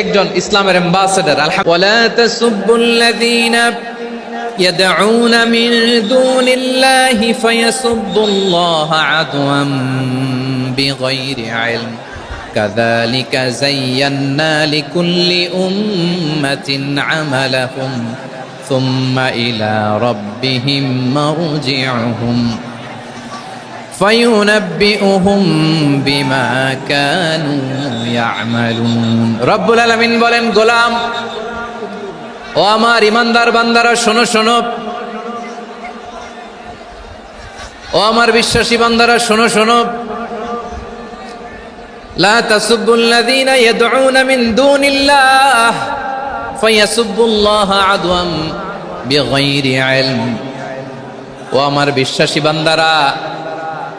একজন ইসলামের অ্যাম্বাসেডর ولا تسبوا الذين يدعون من دون الله فيسبوا الله عدوا بغير علم كذلك زينا لكل أمة عملهم ثم إلى ربهم مرجعهم ফাইউনাব্বিউহুম বিমা কানু ইয়ামালুন। রব্বুল আলামিন বলেন, গোলাম, ও আমার ইমানদার বান্দারা, শোনো শোনো। ও আমার বিশ্বাসী বান্দারা, শোনো শোনো। লা তাসুবুল্লাযীনা ইয়াদউনা মিন দুনিল্লাহ ফায়াসুবুল্লাহ আদওয়াম বিগাইরি ইলম। ও আমার বিশ্বাসী বান্দারা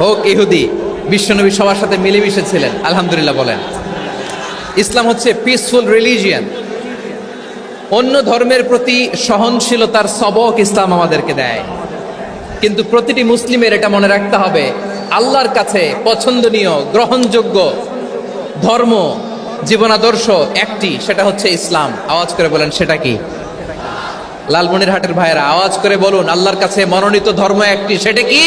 হোক ইহুদি, বিশ্বনবী সবার সাথে মিলেমিশে ছিলেন, আলহামদুলিল্লাহ বলেন। ইসলাম হচ্ছে পিসফুল রিলিজিয়ান অন্য ধর্মের প্রতি সহনশীলতার সবক ইসলাম আমাদেরকে দেয়। কিন্তু প্রতিটি মুসলিমের এটা মনে রাখতে হবে, আল্লাহর কাছে পছন্দনীয়, গ্রহণযোগ্য ধর্ম, জীবনাদর্শ একটি, সেটা হচ্ছে ইসলাম। আওয়াজ করে বলেন, সেটা কি? লালমনির হাটের ভাইয়েরা, আওয়াজ করে বলুন, আল্লাহর কাছে মনোনীত ধর্ম একটি, সেটা কি?